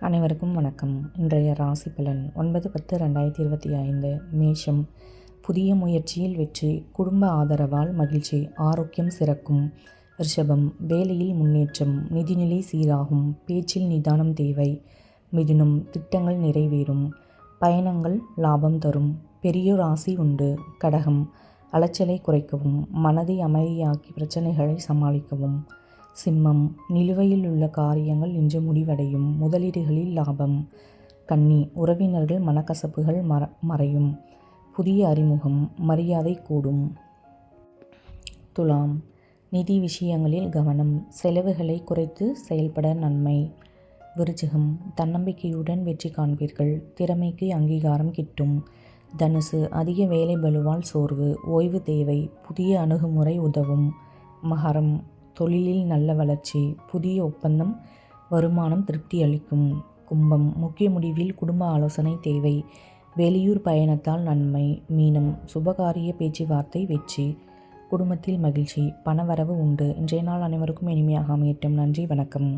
அனைவருக்கும் வணக்கம். இன்றைய ராசி பலன் ஒன்பது பத்து ரெண்டாயிரத்தி இருபத்தி ஐந்து மேஷம். புதிய முயற்சியில் வெற்றி குடும்ப ஆதரவால் மகிழ்ச்சி ஆரோக்கியம் சிறக்கும். ரிஷபம் வேலையில் முன்னேற்றம் நிதிநிலை சீராகும் பேச்சில் நிதானம் தேவை மிதுனம் திட்டங்கள் நிறைவேறும் பயணங்கள் லாபம் தரும் பெரியோர் ராசி உண்டு கடகம். அலைச்சலை குறைக்கவும் மனதை அமைதியாக்கி பிரச்சனைகளை சமாளிக்கவும். சிம்மம் நிலுவையில் உள்ள காரியங்கள் இன்று முடிவடையும். முதலீடுகளில் லாபம். கன்னி உறவினர்கள் மனக்கசப்புகள் மற மறையும். புதிய அறிமுகம் மரியாதை கூடும். துலாம் நிதி விஷயங்களில் கவனம். செலவுகளை குறைத்து செயல்பட நன்மை. விருச்சிகம் தன்னம்பிக்கையுடன் வெற்றி காண்பீர்கள். திறமைக்கு அங்கீகாரம் கிட்டும். தனுசு அதிக வேலை பலுவால் சோர்வு. ஓய்வு தேவை. புதிய அணுகுமுறை உதவும். மகரம் தொழிலில் நல்ல வளர்ச்சி புதிய ஒப்பந்தம் வருமானம் திருப்தி அளிக்கும் கும்பம் முக்கிய முடிவில் குடும்ப ஆலோசனை தேவை வெளியூர் பயணத்தால் நன்மை மீனம் சுபகாரிய பேச்சுவார்த்தை வெற்றி குடும்பத்தில் மகிழ்ச்சி பணவரவு உண்டு. இன்றைய நாள் அனைவருக்கும் இனிமையாக அமையட்டும். நன்றி வணக்கம்.